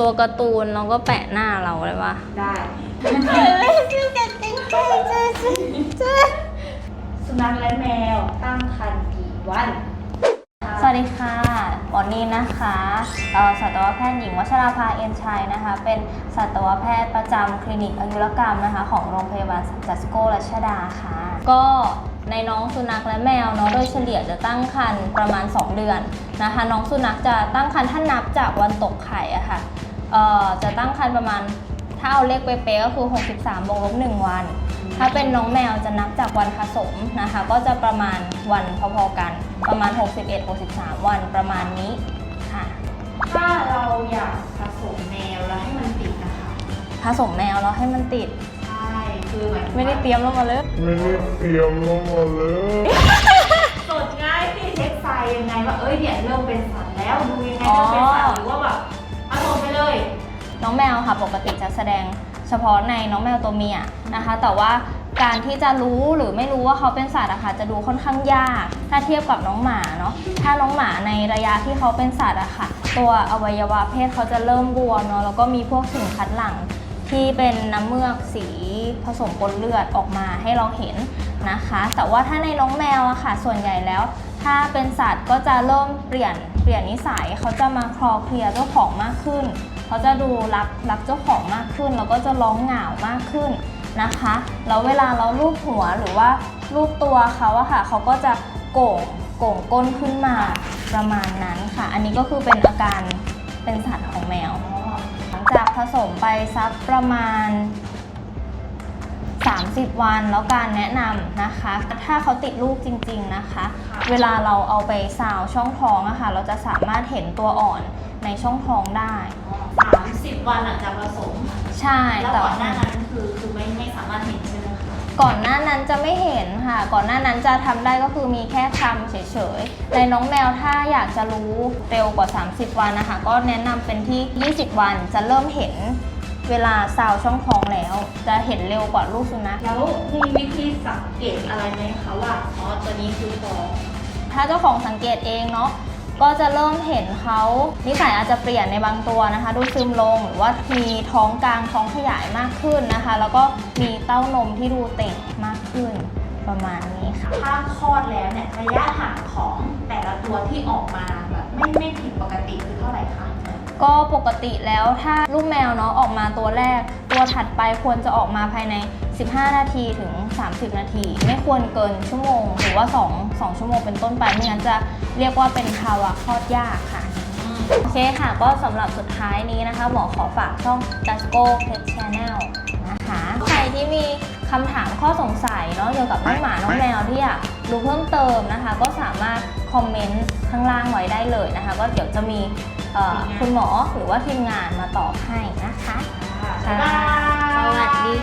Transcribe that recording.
ตัวการ์ตูนแล้วก็แปะหน้าเราเลยปะได้สุนัขและแมวตั้งครรภ์กี่วัน สวัสดีค่ะวันนี้นะคะเอ่อสัตวแพทย์หญิงวัชราภาเอ็นชัยนะคะ เป็นสัตวแพทย์ประจำคลินิกอายุรกรรมนะคะ ของโรงพยาบาลจัสโกรัชดาค่ะ ก็ในน้องสุนัขและแมวเนาะโดยเฉลี่ยจะตั้งครรภ์ประมาณ 2 เดือนนะคะ น้องสุนัขจะตั้งครรภ์ถ้านับจากวันตกไข่อะค่ะ เอ่อจะตั้งครรภ์ประมาณ ถ้าเอาเลขเป๊ะๆก็คือ 63บวกลบ1วัน ถ้าเป็นน้องแมวจะนับจากวันผสมนะคะ ก็จะประมาณวันพอๆกันประมาณ 61-63 วันประมาณนี้ค่ะ ถ้าเราอยากผสมแมวแล้วให้มันติดนะคะ ผสมแมวแล้วให้มันติด ใช่ คือหมายถึงไม่ได้เตรียมแล้วมาเลย ไม่ได้เตรียมลงมาเลย สดง่ายที่เช็คไซน์ยังไงว่า เอ้ยเนี่ยเริ่มเป็นสัตว์แล้วดูยังไงเริ่มเป็น น้องแมวค่ะปกติจะแสดงเฉพาะในน้องแมวตัวเมียนะคะ แต่ว่าการที่จะรู้หรือไม่รู้ว่าเขาเป็นสัตว์อะค่ะจะดูค่อนข้างยาก ถ้าเทียบกับน้องหมาเนาะถ้าน้องหมาในระยะที่เขาเป็นสัตว์อะค่ะ ตัวอวัยวะเพศเขาจะเริ่มบวมเนาะแล้วก็มีพวกสิ่งคัดหลั่งที่เป็นน้ำเมือกสีผสมปนเลือดออกมาให้เราเห็นนะคะ แต่ว่าถ้าในน้องแมวอะค่ะ ส่วนใหญ่แล้ว ถ้าเป็นสัตว์ก็จะเริ่มเปลี่ยนเปลี่ยนนิสัยเขาจะมาคลอเคลียร์เจ้าของมากขึ้น เขาจะดูรักรักเจ้าของมากขึ้น แล้วก็จะร้องเหงามากขึ้นนะคะ แล้วเวลาเราลูบหัวหรือว่าลูบตัวเขาอะค่ะ เขาก็จะโก่งโก่งก้นขึ้นมาประมาณนั้นค่ะ อันนี้ก็คือเป็นอาการเป็นสัตว์ของแมว หลังจากผสมไปสักประมาณ 30 วันแล้วการแนะนำนะคะ ถ้าเขาติดลูกจริง ๆนะคะ เวลาเราเอาไปซาวช่องท้องอะค่ะ เราจะสามารถเห็นตัวอ่อนในช่องท้องได้ สามสิบวันหลังจากผสมใช่แล้วแต่ก่อนว่าหน้านั้นคือคือไม่ไม่สามารถเห็นใช่ไหมคะก่อนหน้านั้นจะไม่เห็นค่ะ ก่อนหน้านั้นจะทำได้ก็คือมีแค่ทำเฉยๆในน้องแมวถ้าอยากจะรู้เร็วกว่า 30 วันนะคะ ก็แนะนำเป็นที่ 20 วันจะเริ่มเห็นเวลาซาวช่องท้องแล้ว จะเห็นเร็วกว่าลูกสุนัข แล้วมีวิธีสังเกตอะไรไหมคะว่าอ๋อตัวนี้คือท้อง ถ้าเจ้าของสังเกตเองเนาะ ก็จะเริ่มเห็นเขานิสัยอาจจะเปลี่ยนในบางตัวนะคะ ดูซึมลงหรือว่ามีท้องกลางท้องขยายมากขึ้นนะคะ แล้วก็มีเต้านมที่ดูเต่งมากขึ้นประมาณนี้ค่ะ ถ้าคลอดแล้วเนี่ยระยะห่างของแต่ละตัวที่ออกมาแบบไม่ไม่ผิดปกติคือเท่าไหร่คะ ก็ปกติแล้วถ้าลูกแมวเนาะออกมาตัวแรก ตัวถัดไปควรจะออกมาภายใน 15 นาทีถึง 30 นาที ไม่ควรเกินชั่วโมงหรือ ว่า2 2ชั่วโมงเป็นต้นไปไม่งั้นจะเรียกว่าเป็นภาวะคลอดยากค่ะ โอเคค่ะ ก็สำหรับสุดท้ายนี้นะคะ หมอขอฝากช่อง j a s c o Pet Channel นะคะ ใครที่มีคำถามข้อสงสัยเนาะเกี่ยวกับน้องหมา น้องแมวที่อยากรู้เพิ่มเติมนะคะ ก็สามารถคอมเมนต์ข้างล่างไว้ได้เลยนะคะ ก็เดี๋ยวจะมีเอ่อคุณหมอหรือว่าทีมงานมาตอบให้นะคะบ๊ายบายสวัสดี